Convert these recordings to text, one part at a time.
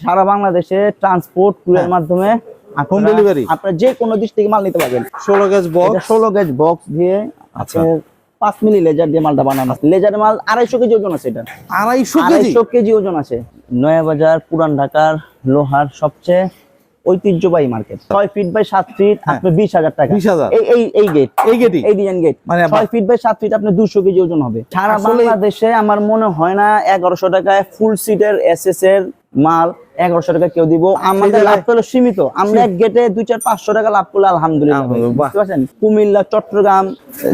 সারা বাংলাদেশে transport courier হ্যাঁ। মাধ্যমে হোম ডেলিভারি আপনারা যে কোনো ডিস্ট্রিক্টে মাল নিতে পারবেন। ষোলো গেজ বক্স ষোলো গেজ বক্স দিয়ে আচ্ছা। পাঁচ মিলি লেজার দিয়ে মালটা বানানো আছে। লেজার মাল আড়াইশো কেজি ওজন আছে এটা। আড়াইশো কেজি? আড়াইশো কেজি ওজন আছে। নয়াবাজার পুরান ঢাকার লোহার সবচেয়ে ঐতিহ্যবাহী মার্কেট ছয় ফিট বাই সাত ফিট হ্যাঁ। আপনার বিশ হাজার টাকা। 20,000 এই এই এই গেট এই গেটি এই ডিজাইন গেট মানে ছয় ফিট বাই সাত ফিট আপনার দুশো কেজি ওজন হবে। সারা বাংলাদেশে আমার মনে হয় না এগারোশো টাকায় ফুল সিটের এস এস এর মাল এগারোশো টাকা কেউ দিব। আমাদের লাভ হলো সীমিত। আমরা এক গেটে দুই চার পাঁচশো টাকা লাভ করলে আলহামদুলিল্লাহ। কুমিল্লা চট্টগ্রাম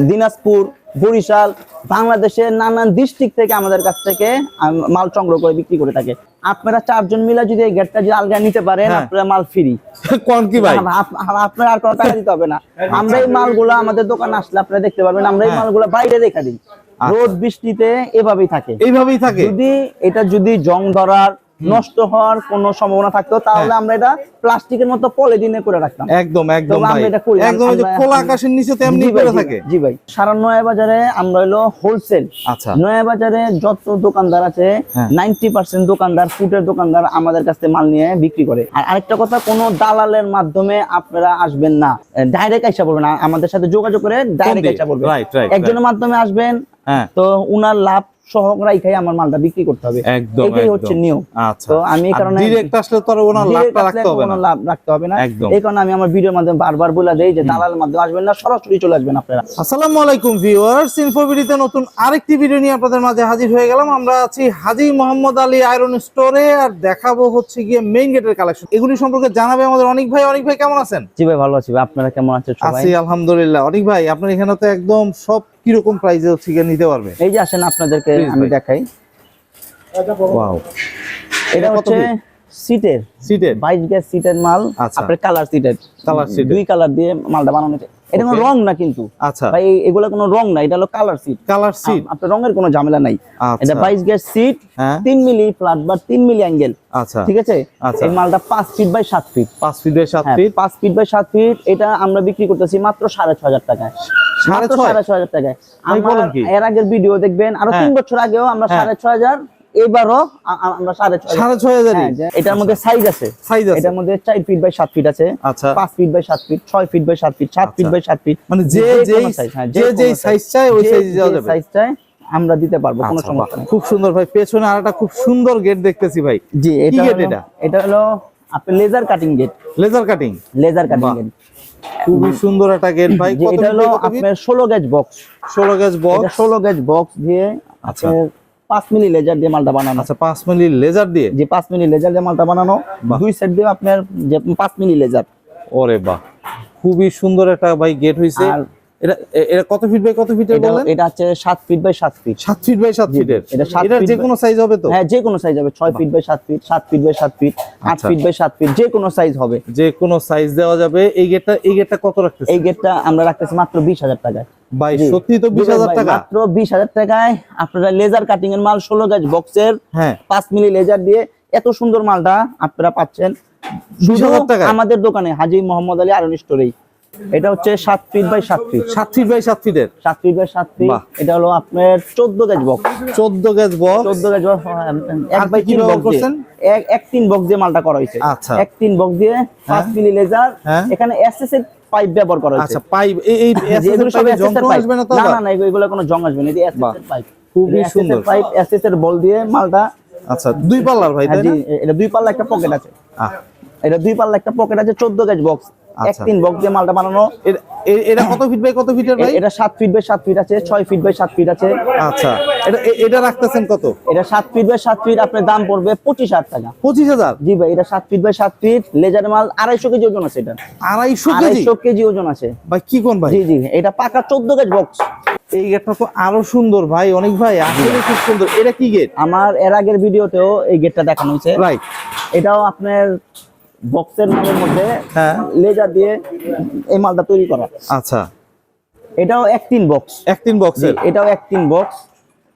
দিনাজপুর বরিশাল বাংলাদেশের নানান ডিস্ট্রিক্ট থেকে আমাদের কাছ থেকে মাল সংগ্রহ করে বিক্রি করে থাকে। আপনারা চারজন মিলে যদি এই গেটটা যদি আলগা নিতে পারেন হ্যাঁ। আপনারা মাল ফ্রি কোন কি ভাই? আপনার আর কোনো টাকা দিতে হবে না। আমরা এই মালগুলো আমাদের দোকানে আসলে আপনারা দেখতে পারবেন আমরা এই হ্যাঁ। মালগুলো বাইরে রেখে দিই। রোদ বৃষ্টিতে এভাবেই থাকে। এইভাবেই থাকে? যদি এটা যদি জং ধরার নষ্ট হওয়ার কোনো সম্ভাবনা থাকতো তাহলে হ্যাঁ। আমরা এটা প্লাস্টিকের মতো পলিথিনে করে রাখতাম। একদম একদম আমরা এটা করি একদম খোলা আকাশের নিচে জি ভাই, করে থাকে। জি ভাই। সারা নয়া বাজারে আমরা হলো হোলসেল আচ্ছা। নয়া বাজারে যত দোকানদার আছে হ্যাঁ। নাইনটি পার্সেন্ট দোকানদার ফুটের দোকানদার আমাদের কাছে মাল নিয়ে বিক্রি করে। আর আরেকটা কথা কোনো দালালের মাধ্যমে আপনারা আসবেন না। ডাইরেক্ট আইসা পড়বেন আ- আমাদের সাথে যোগাযোগ করে ডাইরেক্ট আইসা right, একজনের মাধ্যমে আসবেন হ্যাঁ। তো উনার লাভ রাইখাই আমার মালটা বিক্রি করতে হবে। একদম এটাই হচ্ছে নিয়ম। আচ্ছা। তো আমি এই কারণে ডিরেক্ট আসলে তো ওনার লাভটা রাখতে হবে না। লাভ রাখতে হবে না। এই কারণে আমি আমার ভিডিওর মাধ্যমে বারবার বলে দেই যে দালালের মাধ্যমে আসবেন না সরাসরি চলে আসবেন আপনারা। আসসালামু আলাইকুম ভিউয়ার্স ইনফোভিডিতে নতুন আরেকটি ভিডিও নিয়ে আপনাদের মাঝে হাজির হয়ে গেলাম। আমরা আছি হাজি মোহাম্মদ আলী আয়রন স্টোরে আর দেখাবো হচ্ছে গিয়ে মেইন গেটের কালেকশন এগুলি সম্পর্কে জানাবে আমাদের অনেক ভাই। অনেক ভাই কেমন আছেন? জি ভাই ভালো আছি। ভাই আপনারা কেমন আছেন সবাই? আছি আলহামদুলিল্লাহ। অনেক ভাই আপনার এখানে তো একদম সব কীরকম প্রাইসে হচ্ছে নিতে পারবে? এই যে আসেন আপনাদেরকে আমি দেখাই। ওয়াও এটা হচ্ছে সিটের সিটের সিটেড বাইশ গ্যাস সিটের মাল আচ্ছা। আপনার কালার সিটের কালার সিট দুই কালার দিয়ে মালটা বানানো এটা কোনো রং না কিন্তু। আচ্ছা। ভাই এগুলো কোনো রং না এটা হলো কালার সিট কালার সিট আপনার রঙের কোনো ঝামেলা নাই। আচ্ছা। এটা বাইশ গ্যাস সিট হ্যাঁ। তিন মিলি ফ্ল্যাট বা তিন মিলি অ্যাঙ্গেল আচ্ছা। ঠিক আছে? আচ্ছা। এই মালটা পাঁচ ফিট বাই সাত ফিট পাঁচ ফিট বাই সাত হ্যাঁ, ফিট পাঁচ ফিট বাই সাত ফিট এটা আমরা বিক্রি করতেছি মাত্র সাড়ে ছ হাজার টাকায়। সাড়ে ছয়? হাজার টাকায়। আমার এর আগের ভিডিও দেখবেন আরও তিন হ্যাঁ। বছর আগেও আমরা হ্যাঁ। সাড়ে ছ হাজার এবারও আমরা সাড়ে হাজার সাড়ে ছয় হাজারই? হ্যাঁ, এটার মধ্যে সাইজ আছে। সাইজ আছে। এটার মধ্যে চার ফিট বাই সাত ফিট আছে। আচ্ছা। পাঁচ ফিট বাই সাত ফিট ছয় ফিট বাই সাত ফিট সাত ফিট আচ্ছা। বাই সাত ফিট মানে যে হ্যাঁ। সাইজ চাই ওই সাইজ চাই আমরা দিতে পারব কোনো আচ্ছা, সমস্যা নেই। খুব সুন্দর ভাই পেছনে আর একটা খুব সুন্দর গেট দেখতেছি ভাই। জি এটা এটা? এটা হলো আপনার laser cutting gate laser cutting laser cutting gate খুবই সুন্দর একটা গেট ভাই। কত এটা হলো? আপনার ষোলো গেজ বক্স ষোলো গেজ বক্স ষোলো গেজ বক্স দিয়ে আচ্ছা। পাঁচ মিলি লেজার দিয়ে মালটা বানানো। আচ্ছা পাঁচ মিলি লেজার দিয়ে? যে পাঁচ মিলি লেজার দিয়ে মালটা বানানো। দুই সাইড দিয়ে আপনার যে পাঁচ মিলি লেজার। ওরে বাহ খুবই সুন্দর একটা ভাই গেট হইছে। আর এটা এটা কত ফিট বাই কত ফিটের এটা হচ্ছে সাত ফিট বাই সাত ফিট সাত ফিট বাই ফিটের এটা যে কোনো সাইজ হবে তো? হ্যাঁ যে কোনো সাইজ হবে feet by feet feet by feet. Feet by feet যে কোনো সাইজ হবে। যে কোনো সাইজ দেওয়া যাবে। এই গেটটা এই গেটটা কত এই গেটটা আমরা রাখতেছি মাত্র বিশ হাজার টাকায়। ভাই সত্যি তো বিশ জি হাজার ভাই, টাকা? মাত্র বিশ হাজার টাকায় আপনারা লেজার কাটিং এর মাল ষোলো গাছ বক্সের হ্যাঁ। পাঁচ মিলি লেজার দিয়ে এত সুন্দর মালটা আপনারা পাচ্ছেন। শুধু আমাদের দোকানে হাজি মোহাম্মদ আলী আরন স্টোরেই এটা হচ্ছে সাত ফিট বাই সাত ফিট সাত ফিট বাই সাত ফিটের সাত ফিট বাই সাত ফিট এটা হলো আপনার চোদ্দ গাছ বক্স চোদ্দ গেজ বক্স চোদ্দ এক বাই তিন বক্স দিয়ে। এক এক তিন বক্স দিয়ে মালটা করা হয়েছে। আচ্ছা। এক তিন বক্স দিয়ে পাঁচ মিলি লেজার হ্যাঁ। এখানে এসএস এর পাইপ ব্যবহার করা হয়েছে। আচ্ছা পাইপ এই এই পাইপে এর পাইপ আসবে না তো? না না এগুলো- কোনো জং আসবে না। এটা এসএস এর পাইপ খুবই সুন্দর। পাইপ এসএস এর বল দিয়ে মালটা আচ্ছা দুই পাল্লার ভাই হ্যাঁ, তাই না? এটা দুই পাল্লা একটা পকেট আছে। এটা দুই পাল্লা একটা পকেট আছে চোদ্দ গাছ বক্স এক আচ্ছা। তিন বক্স দিয়ে মালটা বানানো। এটা কত ফিট বাই কত ফিটের ভাই? এটা সাত ফিট বাই সাত ফিট আছে ছয় ফিট বাই সাত ফিট আছে। আচ্ছা। এটা এটা রাখতেছেন কত? এটা সাত ফিট বাই সাত ফিট আপনার দাম পড়বে পঁচিশ হাজার টাকা। পঁচিশ হাজার? জি ভাই এটা সাত ফিট বাই সাত ফিট লেজার মাল আড়াইশো কেজি ওজন আছে এটা। আড়াইশো কেজি? আড়াইশো কেজি ওজন আছে। ভাই কি কোন ভাই? জি জি এটা পাকা চোদ্দ গাছ বক্স এই গেটটা তো আরও সুন্দর ভাই অনেক ভাই আসলে খুব সুন্দর। এটা কি গেট আমার এর আগের ভিডিওতেও এই গেটটা দেখানো হয়েছে। রাইট এটাও আপনার বক্সের মালের মধ্যে হ্যাঁ। লেজার দিয়ে এই মালটা তৈরি করা। আচ্ছা। এটাও এক তিন বক্স এক তিন বক্সের এটাও এক তিন বক্স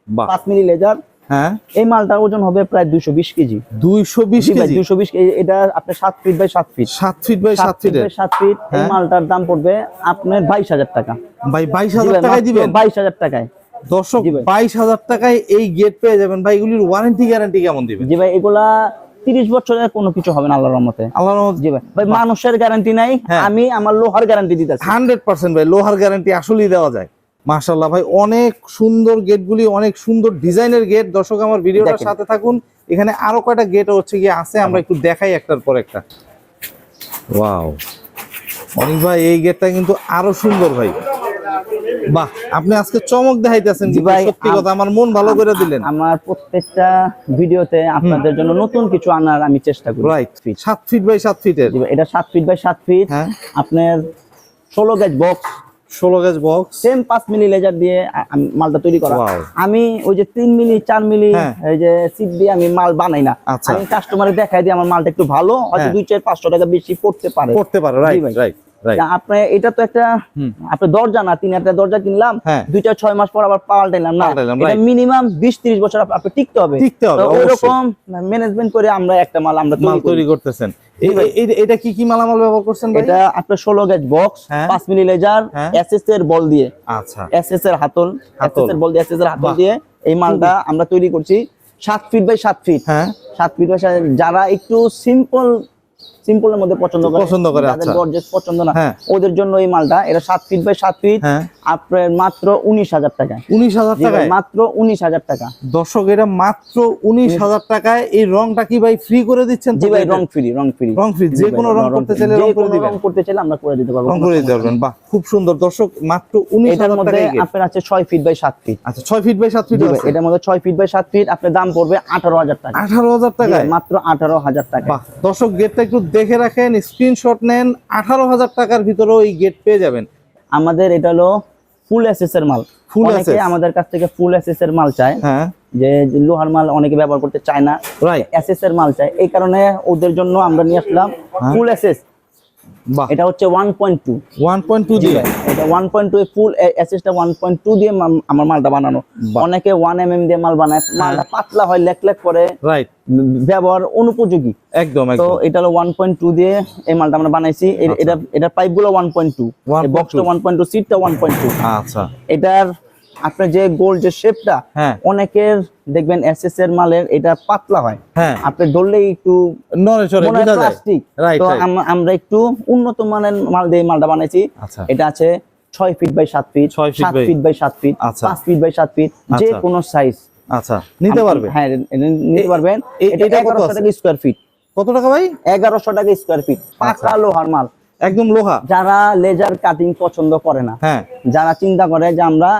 বাহ। পাঁচ মিলি লেজার হ্যাঁ। এই মালটার ওজন হবে প্রায় বিশ কেজি। দুইশো বিশ জি ভাই কেজি? দুশো বিশ কেজি। এটা আপনার সাত ফিট বাই সাত ফিট সাত ফিট বাই সাত ফিট বাই সাত ফিট এই হ্যাঁ। মালটার দাম পড়বে আপনার বাইশ হাজার টাকা। ভাই বাইশ হাজার টাকায় দিবেন? বাইশ হাজার টাকায়। দর্শক। বাইশ হাজার টাকায় এই গেট পেয়ে যাবেন। ভাই এগুলির ওয়ারেন্টি গ্যারান্টি কেমন দিবেন? জি ভাই এগুলা তিরিশ বছরের কোনো কিছু হবে না আল্লাহর রহমতে। আল্লাহর রহমত। জি ভাই। ভাই মানুষের গ্যারান্টি নাই হ্যাঁ। আমি আমার লোহার গ্যারান্টি দিতেছি। হান্ড্রেড পার্সেন্ট ভাই লোহার গ্যারান্টি আসলেই দেওয়া যায়। মাশাল্লাহ ভাই অনেক সুন্দর গেটগুলি অনেক সুন্দর ডিজাইনের গেট। দর্শক আমার ভিডিওটার সাথে থাকুন। এখানে আরও কয়টা গেট হচ্ছে গিয়ে আছে আমরা একটু দেখাই একটার পর একটা। ওয়াও। অনিক ভাই এই গেটটা কিন্তু আরও সুন্দর ভাই। বাহ আপনি আজকে চমক দেখাইতেছেন জি ভাই, সত্যি কথা আমার মন ভালো করে দিলেন। আমার প্রত্যেকটা ভিডিওতে আপনাদের জন্য নতুন কিছু আনার আমি চেষ্টা করি রাইট সাত ফিট বাই সাত ফিটের এটা সাত ফিট বাই সাত ফিট আপনার ষোলো গেজ বক্স ষোলো গেজ বক্স সেম পাঁচ মিলি লেজার দিয়ে আমি মালটা তৈরি করা. আমি ওই যে তিন মিলি চার মিলি। এই যে সিট দিয়ে আমি মাল বানাই না। আচ্ছা। আমি কাস্টমারে দেখাই দিই আমার মালটা একটু ভালো হয়তো হ্যাঁ। দুই চার পাঁচশো টাকা বেশি পড়তে পারে। করতে পারো রাইট রাইট এটা তো একটা আপনি দরজা না তিন একটা দরজা কিনলাম হ্যাঁ। দুইটা ছয় মাস পর আবার পাল্টাইলাম না? এটা মিনিমাম বিশ ত্রিশ বছর আপ- আপনি টিকতে হবে। টিকতে হবে, ওইরকম ম্যানেজমেন্ট করে আমরা একটা মাল আমরা তৈরি করতেছেন। এটা কি কি মালামাল ব্যবহার করছেন এটা আপনার ষোলো গেজ বক্স হ্যাঁ। পাঁচ মিলি লেজার হ্যাঁ। এসএস এর বল দিয়ে। আচ্ছা। এসএস এর হাতল হাতল। এসএস এর বল দিয়ে এসএস এর হাতল দিয়ে এই মালটা আমরা তৈরি করছি সাত ফিট বাই সাত ফিট হ্যাঁ। সাত ফিট বাই সাত- যারা একটু সিম্পল সিম্পলের মধ্যে পছন্দ করে। পছন্দ করে, আচ্ছা। গর্জেস পছন্দ না হ্যাঁ। ওদের জন্য এই মালটা এটা সাত ফিট বাই সাত ফিট আপনার মাত্র উনিশ হাজার টাকা উনিশ হাজার জি ভাই, টাকায়? মাত্র উনিশ হাজার টাকা। দর্শক এটা মাত্র উনিশ হাজার টাকায়। এই রংটা কি ভাই ফ্রি করে দিচ্ছেন জি ভাই রং ফ্রি রং ফ্রি রং free, যে কোনো রং করতে চাইলে রং করে দিবেন। রং করতে চাইলে আমরা করে দিতে পারব। রং করে দিতে পারবেন। বাহ খুব সুন্দর। দর্শক মাত্র উনিশ এটার হাজার মধ্যে টাকায় আপনার আছে ছয় ফিট বাই সাত ফিট আচ্ছা ছয় ফিট বাই সাত ফিট জি এটার মধ্যে ছয় ফিট বাই সাত ফিট আপনার দাম পড়বে আঠারো হাজার টাকা। আঠারো হাজার জি টাকায় মাত্র আঠারো হাজার টাকা বাহ দর্শক গেটটা একটু দেখে রাখেন স্ক্রিনশট নেন আঠারো হাজার টাকার ভিতরেও এই গেট পেয়ে যাবেন। আমাদের এটা হলো ফুল এসএস এর মাল। ফুল অনেকে আমাদের কাছ থেকে ফুল এসএস এর মাল চায়। হ্যাঁ। যে লোহার মাল অনেকে ব্যবহার করতে চায় না। এসএস এর মাল চায়। এই কারণে ওদের জন্য আমরা নিয়ে আসলাম হ্যাঁ। ফুল এসএস বাহ এটা হচ্ছে one point two one point two দিয়ে? এটা ওয়ান পয়েন্ট টু ফুল এসএসটা ওয়ান পয়েন্ট টু দিয়ে আমার মালটা বানানো। অনেকে ওয়ান এম এম দিয়ে মাল বানায় মালটা পাতলা হয় লেক লেক করে রাইট ব্যবহার অনুপযোগী। একদম তো একদম। এটা হলো ওয়ান পয়েন্ট টু দিয়ে এই মালটা আমরা বানাইছি। আচ্ছা। এটা এটার পাইপগুলো ওয়ান পয়েন্ট টু 1.2 বক্সটা ওয়ান পয়েন্ট টু সিটটা ওয়ান পয়েন্ট টু আচ্ছা। এটার আপনার যে গোল যে শেপটা হ্যাঁ। অনেকের দেখবেন এসএস এর মালের এটা পাতলা হয়। হ্যাঁ। আপনি ধরলেই একটু প্লাস্টিক তো আমরা একটু উন্নত মানের মাল দিয়ে মালটা বানাইছি। আচ্ছা। এটা আছে ছয় ফিট বাই সাত ফিট সাত ফিট বাই সাত ফিট আচ্ছা। পাঁচ ফিট বাই সাত ফিট যে আচ্ছা। কোনো সাইজ আচ্ছা। নিতে হ্যাঁ নিতে পারবেন। এটা এগারোশো টাকা স্কোয়ার ফিট কত টাকা ভাই? এগারোশো টাকা স্কোয়ার ফিট লোহার মাল। একদম লোহা। যারা লেজার কাটিং পছন্দ করে না যারা চিন্তা করে যে আমরা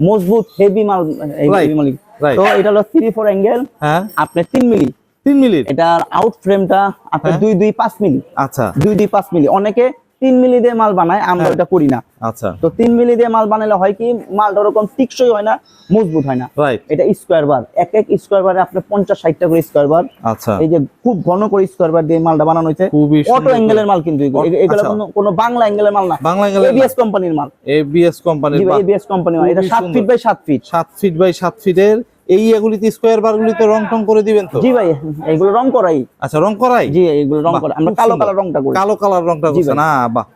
মজবুত হেভি মাল হেভি মালিক। মাল তো এটা হলো থ্রি ফোর অ্যাঙ্গেল হ্যাঁ। আপনার তিন মিলি। তিন মিলি? এটার আউট ফ্রেমটা আপনার হ্যাঁ। দুই দুই পাঁচ মিলি। আচ্ছা। দুই দুই পাঁচ মিলি। অনেকে তিন মিলি দিয়ে মাল বানায় আমরা এটা ওটা করি না। আচ্ছা। তো তিন মিলি দিয়ে মাল বানালে হয় কি মালটা ওরকম টিকসই হয় না মজবুত হয় না। এটা স্কোয়ার বার এক এক স্কোয়ার বারে আপনার পঞ্চাশ ষাটটা করে স্কোয়ার বার আচ্ছা। এই যে খুব ঘন করে স্কোয়ার বার দিয়ে মালটা বানানো হয়েছে। খুবই অটো অ্যাঙ্গেলের মাল কিন্তু এগুলো। আচ্ছা। কোনো বাংলা অ্যাঙ্গেলের মাল না। বাংলা গেলে এবিএস কোম্পানির মাল। এবিএস কোম্পানির জি এবিএস কোম্পানি মাল। এটা সাত ফিট বাই সাত ফিট সাত ফিট বাই সাত ফিটের এই এগুলিতে স্কোয়ার বার গুলিতে রং টং করে দিবেন তো? জি ভাই এগুলো রং করাই। আচ্ছা রং করাই? জি এগুলো রং বাহ, করা আমরা কালো সুন্দর। কালো রংটা করি। কালো কালার রংটা জি করছে না বাহ।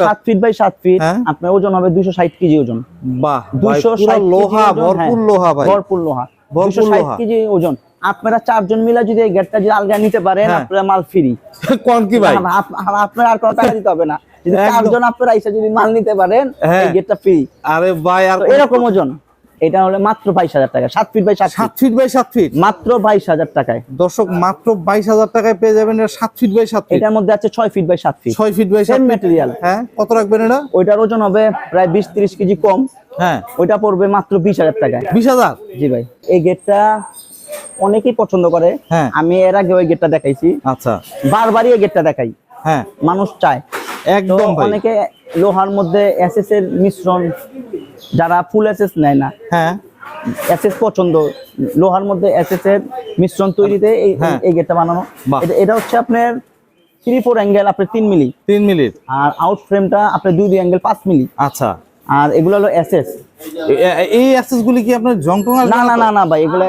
সাত ফিট বাই সাত ফিট হ্যাঁ। আপনার ওজন হবে দুইশো ষাট কেজি ওজন। বাহ লোহা ভরপুর লোহা ভরপুর লোহা ভরপুর ষাট কেজি ওজন। আপনারা চারজন মিলে যদি এই গেটটা যদি আলগা নিতে পারেন হ্যাঁ। আপনারা মাল ফ্রি কোন কি ভাই? আপনার আর কোনো টাকা দিতে হবে না। যদি চারজন আপনারা এসে যদি মাল নিতে পারেন হ্যাঁ। এই গেটটা ফ্রি আরে ভাই আর এরকম ওজন। এটা হলে মাত্র বাইশ হাজার টাকা। সাত ফিট বাই সাত ফিট বাই সাত ফিট মাত্র বাইশ হাজার টাকায়। দর্শক মাত্র বাইশ হাজার টাকায় পেয়ে যাবেন সাত ফিট বাই সাত এটার মধ্যে আছে ছয় ফিট বাই সাত ফিট ছয় ফিট বাই ফিট material। হ্যাঁ কত রাখবেন এটা? ওইটার ওজন হবে প্রায় বিশ তিরিশ কেজি কম। হ্যাঁ। ওইটা পড়বে মাত্র বিশ হাজার টাকায়। বিশ হাজার? জি ভাই। এই গেটটা অনেকেই পছন্দ করে। হ্যাঁ। আমি এর আগে ওই গেটটা দেখাইছি। আচ্ছা। বারবারই এই গেটটা দেখাই। হ্যাঁ। মানুষ চায়। একদম ভাই। অনেকে লোহার মধ্যে এসএস এর মিশ্রণ যারা ফুল এসএস নেয় না হ্যাঁ। এসএস পছন্দ লোহার মধ্যে এসএস এর মিশ্রণ তৈরিতে এই হ্যাঁ। এই গেটটা বানানো। এটা হচ্ছে আপনার থ্রি ফোর অ্যাঙ্গেল আপনার তিন মিলি। তিন মিনিট আর আউট ফ্রেমটা আপনার দুই দুই অ্যাঙ্গেল পাঁচ মিলি। আচ্ছা। আর এগুলো হলো এসএস এই অ্যাক্সেস গুলি কি আপনার জং টং আসবে না না না না ভাই এগুলো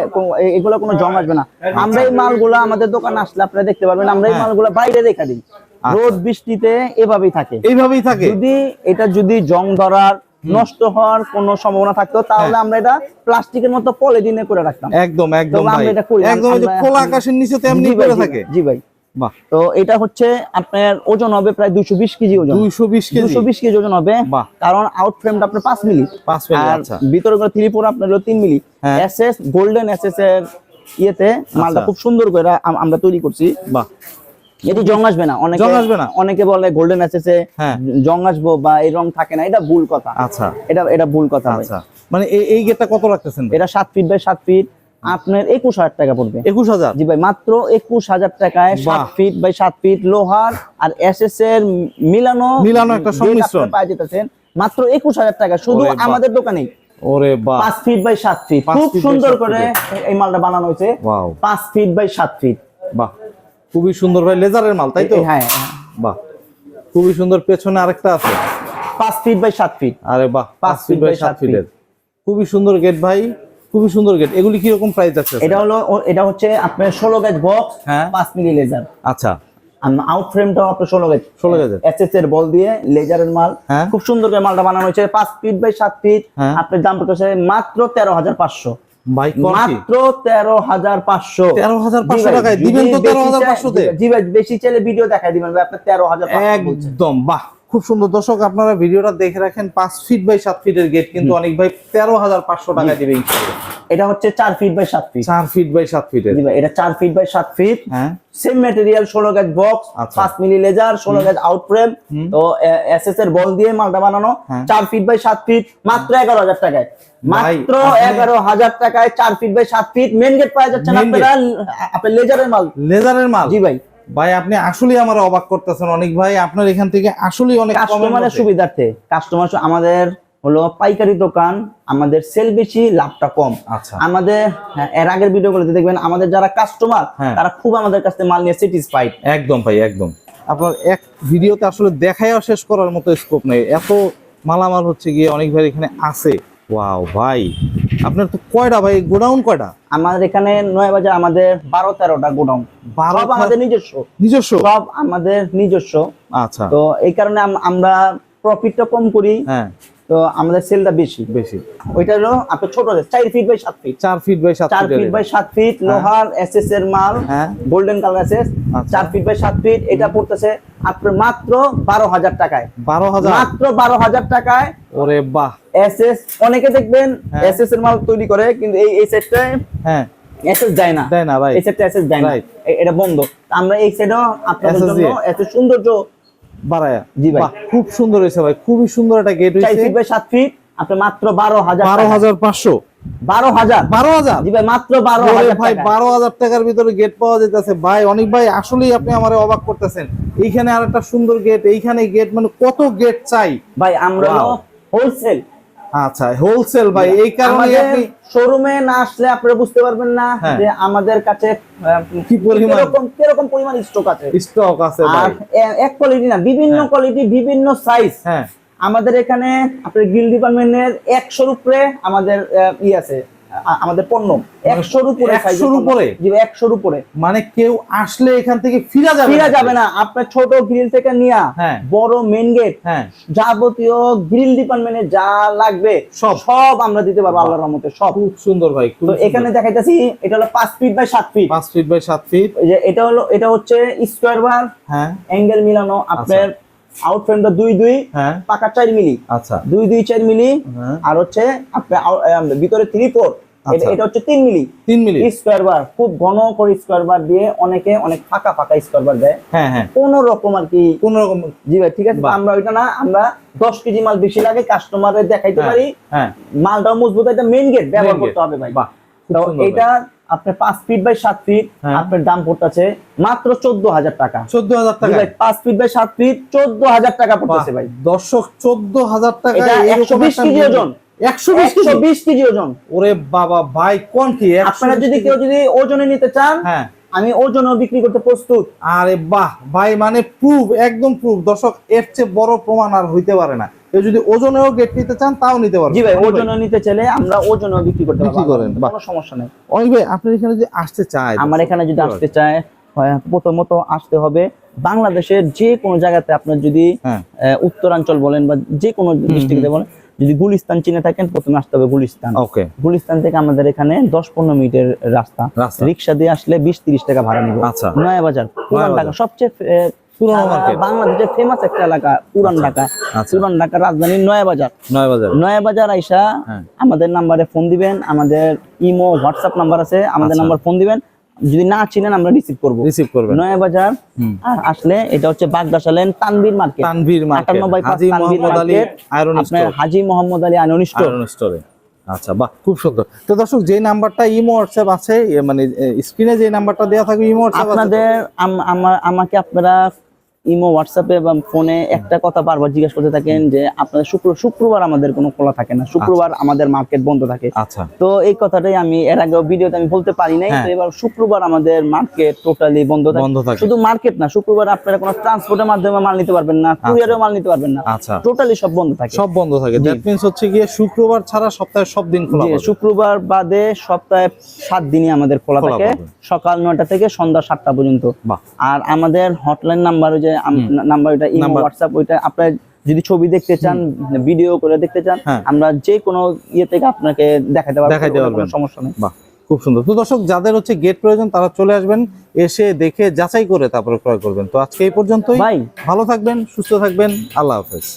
এগুলো কোনো জং আসবে না। আমরা এই মালগুলো আমাদের দোকানে আসলে আপনারা দেখতে পারবেন আমরা এই হ্যাঁ। মালগুলো বাইরে রেখে দিই। রোদ বৃষ্টিতে এভাবেই থাকে। এইভাবেই থাকে। যদি এটা যদি জং ধরার নষ্ট হওয়ার কোনো সম্ভাবনা থাকতো তাহলে আমরা এটা প্লাস্টিকের মতো পলিথিনে করে রাখতাম। একদম একদম আমরা এটা করি একদম খোলা আকাশের নিচে তেমনি করে থাকে। জি ভাই। তো এটা হচ্ছে আপনার ওজন হবে প্রায় দুইশো বিশ কেজি ওজন। দুইশো বিশ কেজি। দুশো বিশ কেজি ওজন হবে। কারণ আউট ফ্রেমটা আপনার পাঁচ মিলি। পাঁচ মিলি, আর আচ্ছা। ভিতরে থ্রি ফোর আপনার হলো তিন মিলি। হ্যাঁ। S S golden S S এর ইয়েতে মালটা আচ্ছা। খুব সুন্দর করে আমরা তৈরি করছি। বাহ। এটি জং আসবে না অনেকে জং আসবে না? অনেকে বলে গোল্ডেন এস এস এ হ্যাঁ। জং আসব বা এই রং থাকে না এটা ভুল কথা। আচ্ছা। এটা এটা ভুল কথা আচ্ছা। মানে এই এই গেটটা কত রাখতেছেন এটা সাত ফিট বাই সাত ফিট আপনার একুশ হাজার টাকা পড়বে। একুশ হাজার? জি ভাই মাত্র একুশ হাজার টাকায় সাত ফিট বাই সাত ফিট লোহার আর এস এস এর মিলানো মিলানো একটা সংমিশ্রণ। পাই যেতেছেন মাত্র একুশ হাজার টাকা শুধু আমাদের দোকানেই। ওরে পাঁচ ফিট বাই সাত ফিট খুব সুন্দর করে এই মালটা বানানো হয়েছে। পাঁচ ফিট বাই সাত ফিট বাহ। খুবই সুন্দর ভাই লেজারের মাল তাই তো হ্যাঁ হ্যাঁ। বাহ খুবই সুন্দর পেছনে আরেকটা আছে পাঁচ ফিট বাই সাত ফিট আরে বাহ পাঁচ ফিট বাই সাত। ফিটের খুবই সুন্দর গেট ভাই খুবই সুন্দর গেট এগুলি কি রকম প্রাইস আছে এটা হলো এটা হচ্ছে আপনার ষোলো গেজ বক্স হ্যাঁ। পাঁচ মিলি লেজার আচ্ছা আউট ফ্রেমটাও আপনার ষোলো গেজ 16 গেজের। এসএস এর বল দিয়ে লেজারের মাল হ্যাঁ। খুব সুন্দর করে মালটা বানানো হয়েছে পাঁচ ফিট বাই সাত ফিট হ্যাঁ। আপনার দাম পড়তেছে মাত্র তেরো হাজার পাঁচশো মাত্র তেরো হাজার পাঁচশো। তেরো হাজার পাঁচশো টাকায় দিবেন তো বেশি 13,500 তে? জি ভাই বেশি চাইলে ভিডিও দেখাই দিবেন ভাই আপনার তেরো হাজার একদম বাহ। খুব সুন্দর। দর্শক আপনারা ভিডিওটা দেখে রাখেন পাঁচ ফিট বাই সাত ফিটের গেট কিন্তু অনেক ভাই তেরো হাজার পাঁচশো টাকা দিবে এটা হচ্ছে চার ফিট বাই সাত ফিট চার ফিট বাই সাত ফিট এটা চার ফিট বাই সাত ফিট হ্যাঁ। সেম ম্যাটেরিয়াল ষোলো বক্স আচ্ছা। পাঁচ মিলি লেজার ষোলো গেজ আউট ফ্রেম তো এসএস এর বল দিয়ে মালটা বানানো। হ্যাঁ। চার ফিট বাই সাত ফিট মাত্র এগারো হাজার টাকায়। মাত্র এগারো হাজার টাকায় চার ফিট বাই সাত ফিট মেন গেট পাওয়া যাচ্ছে আপনারা লেজারের মাল। লেজারের মাল? জি ভাই। ভাই আপনি আসলে আমার অবাক করতেছেন অনেক ভাই। আপনার এখান থেকে আসলেই অনেক কাস্টমারের সুবিধার্থে। কাস্টমার আমাদের হলো পাইকারি দোকান আমাদের সেল বেশি লাভটা কম। আচ্ছা। আমাদের হ্যাঁ, এর আগের ভিডিওগুলোতে দেখবেন আমাদের যারা কাস্টমার হ্যাঁ। তারা খুব আমাদের কাছ থেকে মাল নিয়ে স্যাটিসফাইড একদম ভাই একদম। আপনার এক ভিডিওতে আসলে দেখাইও শেষ করার মতো স্কোপ নেই। এত মালামাল হচ্ছে গিয়ে অনেক ভাই এখানে আছে। ওয়াও ভাই। আপনার তো কয়টা ভাই? গোডাউন কয়টা? আমাদের এখানে নয় বাজার আমাদের বারো তেরোটা গোডাউন। সব আমাদের নিজস্ব। নিজস্ব? সব আমাদের নিজস্ব। আচ্ছা। তো এই কারণে আম- আমরা প্রফিটটা কম করি। হ্যাঁ। তো আমাদের সেলটা বেশি। বেশি। ওইটা হলো আপনার ছোট চার ফিট বাই সাত ফিট চার ফিট বাই সাত চার ফিটের ফিট বাই সাত ফিট লোহার এসএস এর মাল হ্যাঁ। Golden colour SS. চার ফিট বাই সাত ফিট এটা পড়তেছে আপনার মাত্র বারো হাজার টাকায়। বারো হাজার? মাত্র বারো হাজার টাকায় ওরে বাহ। এসএস অনেকে দেখবেন হ্যাঁ। এসএস এর মাল তৈরি করে কিন্তু এই এই সেটটায় হ্যাঁ। এসএস দেয় না। দেয় না ভাই এই সেটটা এসএস দেয় না। এটা বন্ধ। আমরা এই সেটও আপনাদের জন্য এত সৌন্দর্য বাড়ায়া। জি ভাই। খুব সুন্দর হয়েছে ভাই খুবই সুন্দর একটা গেট হয়েছে। ফিট বাই সাত ফিট আপনি মাত্র বারো হাজার জি ভাই মাত্র বারো ওরে হাজার ভাই টাকা। বারো হাজার টাকার ভিতরে গেট পাওয়া ভাই অনেক ভাই আসলেই আপনি আমার অবাক করতেছেন। এইখানে আর একটা সুন্দর গেট এইখানে গেট মানে কত গেট চাই? ভাই আমরা হোলসেল আচ্ছা হোলসেল ভাই এই কারণে আপনি শোরুমে না আসলে আপনারা বুঝতে পারবেন না হ্যাঁ। যে আমাদের কাছে কি পরিমাণ- কীরকম কীরকম পরিমাণ স্টক আছে। স্টক আছে আর ভাই এক কোয়ালিটি না বিভিন্ন হ্যাঁ। কোয়ালিটি বিভিন্ন সাইজ হ্যাঁ। আমাদের এখানে আপনার গিল ডিপার্টমেন্টের 100 উপরে আমাদের ই আছে। আমাদের পণ্য। একশোর উপরে মানে একশোর এর পণ্য। উপরে? জি একশোর উপরে। মানে কেউ আসলে এখান থেকে ফিরা যাবে ফিরা যাবে না। আপনার ছোট গ্রিল থেকে নিয়া হ্যাঁ। বড় মেন গেট হ্যাঁ। যাবতীয় গ্রিল ডিপার্টমেন্টে যা লাগবে সব। সব আমরা দিতে পারব আল্লাহর রহমতে সব। খুব সুন্দর ভাই তো এখানে দেখাইতেছি এটা হলো পাঁচ ফিট বাই সাত ফিট পাঁচ ফিট বাই সাত ফিট যে এটা হলো এটা হচ্ছে স্কোয়ার বার হ্যাঁ। অ্যাঙ্গেল মিলানো আপনার আউট ফ্রেমটা দুই দুই হ্যাঁ। পাকা চার মিলি। আচ্ছা। দুই দুই চার মিলি আর হচ্ছে আপনার ভিতরে থ্রি ফোর আচ্ছা। এটা হচ্ছে তিন মিলি। তিন মিনিট স্কোয়ার বার খুব ঘন করে স্কোয়ার বার দিয়ে অনেকে অনেক ফাঁকা ফাঁকা স্কোয়ার বার দেয়। হ্যাঁ হ্যাঁ। কোন রকম আর কি কোন রকম জি ভাই ঠিক আছে? আমরা ওইটা না আমরা দশ কেজি মাল বেশি লাগে কাস্টমারের দেখাইতে হ্যাঁ, পারি। মালটাও মজবুত এটা মেন গেট ব্যবহার করতে হবে ভাই। তো এটা আপনার পাঁচ ফিট বাই সাত ফিট। আপনার দাম পড়তেছে মাত্র চোদ্দ হাজার টাকা। চোদ্দ হাজার টাকা পাঁচ ফিট বাই সাত ফিট চোদ্দ হাজার টাকা পড়তেছে ভাই। দর্শক চোদ্দ হাজার টাকা একশো বিশ কেজি ওজন। একশো বিশ একশো কেজি ওজন। ওরে বাবা ভাই কোন কি? আপনারা যদি কেউ যদি ওজনে নিতে চান হ্যাঁ। আমি ওজনও বিক্রি করতে প্রস্তুত। আরে বাহ ভাই মানে প্রুফ একদম প্রুফ দর্শক এর চেয়ে বড় প্রমাণ আর হইতে পারে না। কেউ যদি ওজনেও গেট নিতে চান তাও নিতে পারবে। জি ভাই ওজনও নিতে চাইলে আমরা ওজনও বিক্রি করতে পারব। করেন, কোনো সমস্যা নেই। অনেক ভাই আপনার এখানে যদি আসতে চায় আমার এখানে যদি আসতে চায় প্রথমত আসতে হবে বাংলাদেশের যে কোনো জায়গাতে আপনার যদি হ্যাঁ। উত্তরাঞ্চল বলেন বা যে কোনো ডিস্ট্রিক্টে বলেন যদি গুলিস্তান চিনে থাকেন প্রথমে আসতে হবে গুলিস্তান। ওকে। গুলিস্তান থেকে আমাদের এখানে দশ পনেরো মিনিটের রাস্তা। রিক্সা দিয়ে আসলে বিশ তিরিশ টাকা ভাড়া নিব। আচ্ছা। নয়া বাজার পুরান ঢাকা। সবচেয়ে বাংলাদেশের ফেমাস একটা এলাকা পুরান ঢাকা। আচ্ছা। পুরান ঢাকা রাজধানী নয়া বাজার নয় বাজার নয়া বাজার আইসা হ্যাঁ। আমাদের নাম্বারে ফোন দিবেন। আমাদের ইমো হোয়াটসঅ্যাপ নাম্বার আছে। আমাদের আচ্ছা। নাম্বার ফোন দিবেন। যদি না চিনেন আমরা রিসিভ করব। রিসিভ করবেন। নয়া বাজার আর আসলে এটা হচ্ছে বাগদাসা lane Tanvir market. Tanvir market. আটান্ন বাই পাঁচ হাজী তানভীর মার্কেট। আয়রন আপনার store Haji Mohammad Ali iron store iron স্টোরে আচ্ছা বাহ খুব সুন্দর। তো দর্শক যে নাম্বারটা ইমো হোয়াটসঅ্যাপ আছে মানে স্ক্রিনে যে নাম্বারটা দেওয়া থাকবে ইমো হোয়াটসঅ্যাপ আপনাদের আমাকে আপনারা ইমো হোয়াটসঅ্যাপে বা ফোনে একটা কথা বারবার জিজ্ঞেস করতে থাকেন যে আপনাদের শুক্র শুক্রবার আমাদের কোনো খোলা থাকে না। শুক্রবার আমাদের মার্কেট বন্ধ থাকে। আচ্ছা। তো এই কথাটাই আমি এর আগেও ভিডিওতে আমি বলতে পারি নাই হ্যাঁ। তো এবার শুক্রবার আমাদের মার্কেট টোটালি বন্ধ থাকে। শুধু মার্কেট না শুক্রবার আপনারা কোনো ট্রান্সপোর্টের মাধ্যমে মাল নিতে পারবেন না কুরিয়ারেও মাল নিতে পারবেন না। আচ্ছা। টোটালি সব বন্ধ থাকে। সব বন্ধ থাকে। দ্যাট মিন্স হচ্ছে গিয়ে শুক্রবার ছাড়া সপ্তাহে সব দিন খোলা পাবে। শুক্রবার বাদে সপ্তাহে সাত দিনই আমাদের খোলা থাকে। সকাল নয়টা থেকে সন্ধ্যা সাতটা পর্যন্ত। আর আমাদের হটলাইন নাম্বার যে নাম্বার ওইটা ইমো হোয়াটসঅ্যাপ ওইটা আপনার যদি ছবি দেখতে চান ভিডিও করে দেখতে চান হ্যাঁ। আমরা যে কোনো ইয়ে থেকে আপনাকে দেখাতে পারব কোনো সমস্যা নেই। খুব সুন্দর। তো দর্শক যাদের হচ্ছে গেট প্রয়োজন তারা চলে আসবেন এসে দেখে যাচাই করে তারপরে ক্রয় করবেন। তো আজকে এই পর্যন্তই। ভালো থাকবেন সুস্থ থাকবেন। আল্লাহ হাফেজ।